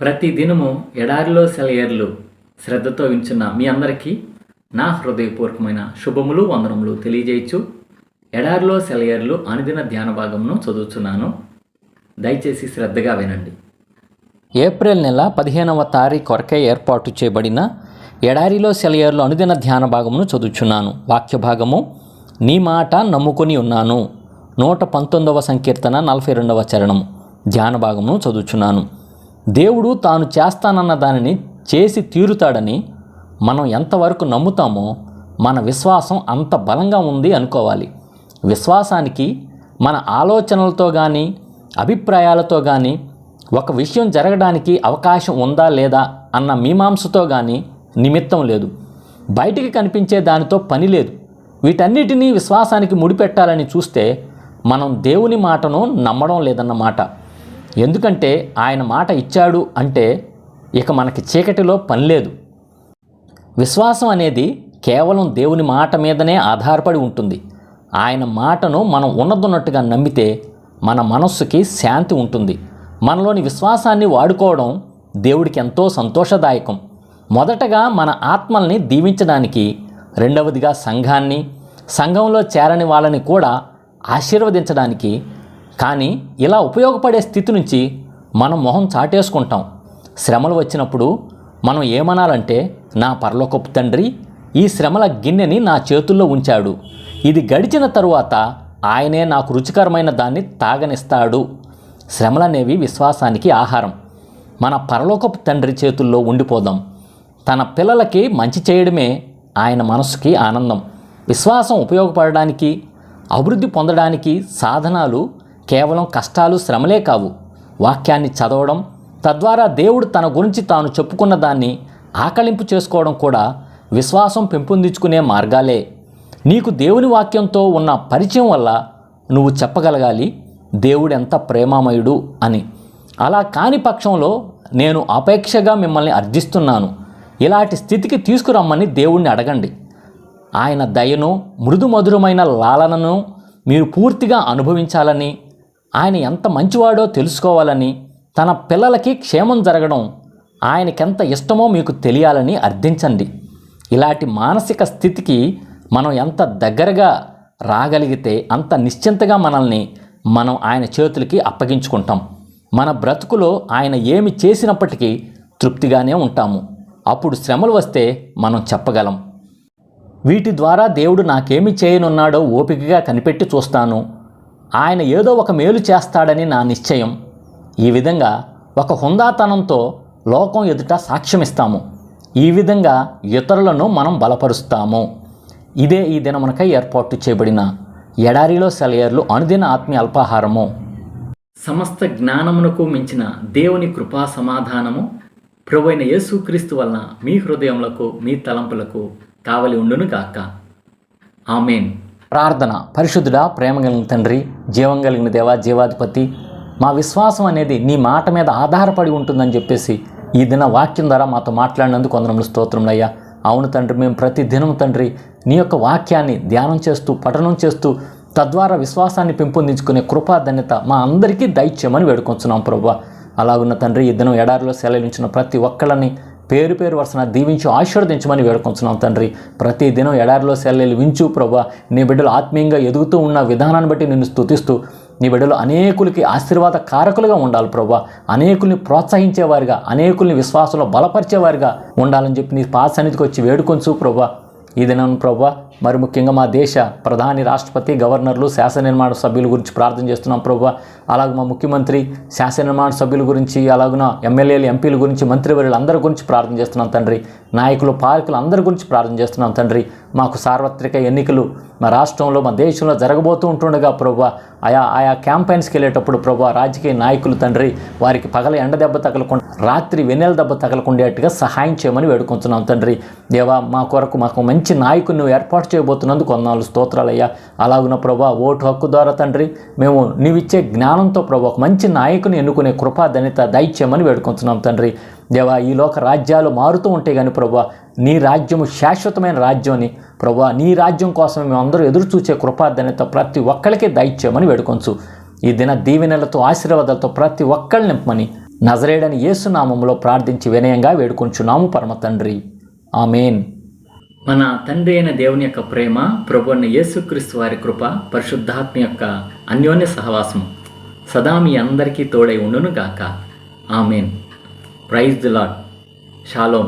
ప్రతి దినము ఎడారిలో సెలయర్లు శ్రద్ధతో వించున్న మీ అందరికీ నా హృదయపూర్వకమైన శుభములు వందనములు తెలియజేయచ్చు. ఎడారిలో సెలయర్లు అనుదిన ధ్యాన భాగమును చదువుతున్నాను దయచేసి శ్రద్ధగా వినండి. ఏప్రిల్ నెల పదిహేనవ తారీఖు వరకే ఏర్పాటు చేయబడిన ఎడారిలో సెలయర్లు అనుదిన ధ్యాన భాగమును చదువుచున్నాను. వాక్య భాగము నీ మాట నమ్ముకొని ఉన్నాను. నూట పంతొమ్మిదవ సంకీర్తన నలభై రెండవ చరణము. ధ్యాన భాగమును చదువుచున్నాను. దేవుడు తాను చేస్తానన్న దానిని చేసి తీరుతాడని మనం ఎంతవరకు నమ్ముతామో మన విశ్వాసం అంత బలంగా ఉంది అనుకోవాలి. విశ్వాసానికి మన ఆలోచనలతో కానీ అభిప్రాయాలతో కానీ ఒక విషయం జరగడానికి అవకాశం ఉందా లేదా అన్న మీమాంసతో కానీ నిమిత్తం లేదు. బయటికి కనిపించే దానితో పని లేదు. వీటన్నిటినీ విశ్వాసానికి ముడిపెట్టాలని చూస్తే మనం దేవుని మాటను నమ్మడం లేదన్నమాట ఎందుకంటే ఆయన మాట ఇచ్చాడు అంటే ఇక మనకి చీకటిలో పని లేదు. విశ్వాసం అనేది కేవలం దేవుని మాట మీదనే ఆధారపడి ఉంటుంది. ఆయన మాటను మనం ఉన్నదున్నట్టుగా నమ్మితే మన మనస్సుకి శాంతి ఉంటుంది. మనలోని విశ్వాసాన్ని వాడుకోవడం దేవుడికి ఎంతో సంతోషదాయకం. మొదటగా మన ఆత్మల్ని దీవించడానికి రెండవదిగా సంఘాన్ని సంఘంలో చేరని వాళ్ళని కూడా ఆశీర్వదించడానికి కానీ ఇలా ఉపయోగపడే స్థితి నుంచి మనం మొహం చాటేసుకుంటాం. శ్రమలు వచ్చినప్పుడు మనం ఏమనాలంటే నా పరలోకపు తండ్రి ఈ శ్రమల గిన్నెని నా చేతుల్లో ఉంచాడు. ఇది గడిచిన తరువాత ఆయనే నాకు రుచికరమైన దాన్ని తాగనిస్తాడు. శ్రమలనేవి విశ్వాసానికి ఆహారం. మన పరలోకపు తండ్రి చేతుల్లో ఉండిపోదాం. తన పిల్లలకి మంచి చేయడమే ఆయన మనసుకి ఆనందం. విశ్వాసం ఉపయోగపడడానికి అభివృద్ధి పొందడానికి సాధనాలు కేవలం కష్టాలు శ్రమలే కావు. వాక్యాన్ని చదవడం తద్వారా దేవుడు తన గురించి తాను చెప్పుకున్న దాన్ని ఆకలింపు చేసుకోవడం కూడా విశ్వాసం పెంపొందించుకునే మార్గాలే. నీకు దేవుని వాక్యంతో ఉన్న పరిచయం వల్ల నువ్వు చెప్పగలగాలి దేవుడు ఎంత ప్రేమామయుడు అని. అలా కాని పక్షంలో నేను అపేక్షగా మిమ్మల్ని అర్థిస్తున్నాను ఇలాంటి స్థితికి తీసుకురమ్మని దేవుణ్ణి అడగండి. ఆయన దయను మృదు మధురమైన లాలనను మీరు పూర్తిగా అనుభవించాలని ఆయన ఎంత మంచివాడో తెలుసుకోవాలని తన పిల్లలకి క్షేమం జరగడం ఆయనకెంత ఇష్టమో మీకు తెలియాలని అర్థించండి. ఇలాంటి మానసిక స్థితికి మనం ఎంత దగ్గరగా రాగలిగితే అంత నిశ్చింతగా మనల్ని మనం ఆయన చేతులకి అప్పగించుకుంటాం. మన బ్రతుకులో ఆయన ఏమి చేసినప్పటికీ తృప్తిగానే ఉంటాము. అప్పుడు శ్రమలు వస్తే మనం చెప్పగలం. వీటి ద్వారా దేవుడు నాకేమి చేయనున్నాడో ఓపికగా కనిపెట్టి చూస్తాను. ఆయన ఏదో ఒక మేలు చేస్తాడని నా నిశ్చయం. ఈ విధంగా ఒక హుందాతనంతో లోకం ఎదుట సాక్ష్యమిస్తాము. ఈ విధంగా ఇతరులను మనం బలపరుస్తాము. ఇదే ఈ దినమునకై ఏర్పాటు చేయబడిన ఎడారిలో సెలయర్లు అనుదిన ఆత్మీయ అల్పాహారము. సమస్త జ్ఞానమునకు మించిన దేవుని కృపా సమాధానము ప్రభువైన యేసుక్రీస్తు వలన మీ హృదయములకు మీ తలంపులకు కావలి ఉండును గాక. ఆమెన్. ప్రార్థన. పరిశుద్ధుడా ప్రేమ కలిగిన తండ్రి జీవం కలిగిన దేవా జీవాధిపతి మా విశ్వాసం అనేది నీ మాట మీద ఆధారపడి ఉంటుందని చెప్పేసి ఈ దిన వాక్యం ద్వారా మాతో మాట్లాడినందుకు కొందరములు స్తోత్రములయ్యా అవును తండ్రి మేము ప్రతి దినం తండ్రి నీ యొక్క వాక్యాన్ని ధ్యానం చేస్తూ పఠనం చేస్తూ తద్వారా విశ్వాసాన్ని పెంపొందించుకునే కృపాధన్యత మా అందరికీ దైత్యమని వేడుకొంచున్నాం ప్రభు అలాగున్న తండ్రి ఈ దినం ఎడారిలో సెలవించిన ప్రతి ఒక్కళ్ళని పేరు పేరు వరుసన దీవించి ఆశీర్వదించమని వేడుకొంచున్నాం తండ్రి. ప్రతిదినం ఎడారిలో సెల్లెలు వించు ప్రభా. నీ బిడ్డలు ఆత్మీయంగా ఎదుగుతూ ఉన్న విధానాన్ని బట్టి నిన్ను స్థుతిస్తూ నీ బిడ్డలు అనేకులకి ఆశీర్వాద కారకులుగా ఉండాలి ప్రభా. అనేకుల్ని ప్రోత్సహించేవారిగా అనేకుల్ని విశ్వాసంలో బలపరిచేవారిగా ఉండాలని చెప్పి నీ పాద సన్నిధికి వచ్చి వేడుకొంచు ప్రభా. ఈ దినం ప్రభా మరి ముఖ్యంగా మా దేశ ప్రధాని రాష్ట్రపతి గవర్నర్లు శాసన నిర్మాణ సభ్యుల గురించి ప్రార్థన చేస్తున్నాం ప్రభు అలాగే మా ముఖ్యమంత్రి శాసన నిర్మాణ సభ్యుల గురించి అలాగున ఎమ్మెల్యేలు ఎంపీల గురించి మంత్రివర్యులు అందరి గురించి ప్రార్థన చేస్తున్నాం తండ్రి. నాయకులు పాలకులు అందరి గురించి ప్రార్థన చేస్తున్నాం తండ్రి. మాకు సార్వత్రిక ఎన్నికలు మా రాష్ట్రంలో మా దేశంలో జరగబోతూ ఉంటుండగా ప్రభు ఆయా ఆయా క్యాంపెయిన్స్కి వెళ్ళేటప్పుడు ప్రభు రాజకీయ నాయకులు తండ్రి వారికి పగల ఎండ దెబ్బ తగలకుండా రాత్రి వెన్నెల దెబ్బ తగలకుండేట్టుగా సహాయం చేయమని వేడుకుంటున్నాం తండ్రి. దేవా మా కొరకు మాకు మంచి నాయకుని నువ్వు ఏర్పాటు చేయబోతున్నందుకు కొన్నాళ్ళు స్తోత్రాలయ్యా. అలాగున ప్రభా ఓటు హక్కు ద్వారా తండ్రి మేము నీవిచ్చే జ్ఞానంతో ప్రభు ఒక మంచి నాయకుని ఎన్నుకునే కృపా ధనిత దయచేయమని వేడుకుంటున్నాం తండ్రి. దేవా ఈ లోక రాజ్యాలు మారుతూ ఉంటాయి కానీ ప్రభా నీ రాజ్యము శాశ్వతమైన రాజ్యం అని ప్రభా నీ రాజ్యం కోసం మేము అందరూ ఎదురు చూసే కృపాధన్యత ప్రతి ఒక్కరికి దయచేయమని వేడుకొంచు. ఈ దిన దీవెనలతో ఆశీర్వాదాలతో ప్రతి ఒక్కరిని నింపమని నజరేడని యేసునామంలో ప్రార్థించి వినయంగా వేడుకొంచున్నాము పరమ తండ్రి. ఆమెన్. మన తండ్రి అయిన దేవుని యొక్క ప్రేమ ప్రభు యేసుక్రీస్తు వారి కృప పరిశుద్ధాత్మ యొక్క అన్యోన్య సహవాసం సదా మీ అందరికీ తోడై ఉండును గాక amen. Praise the Lord shalom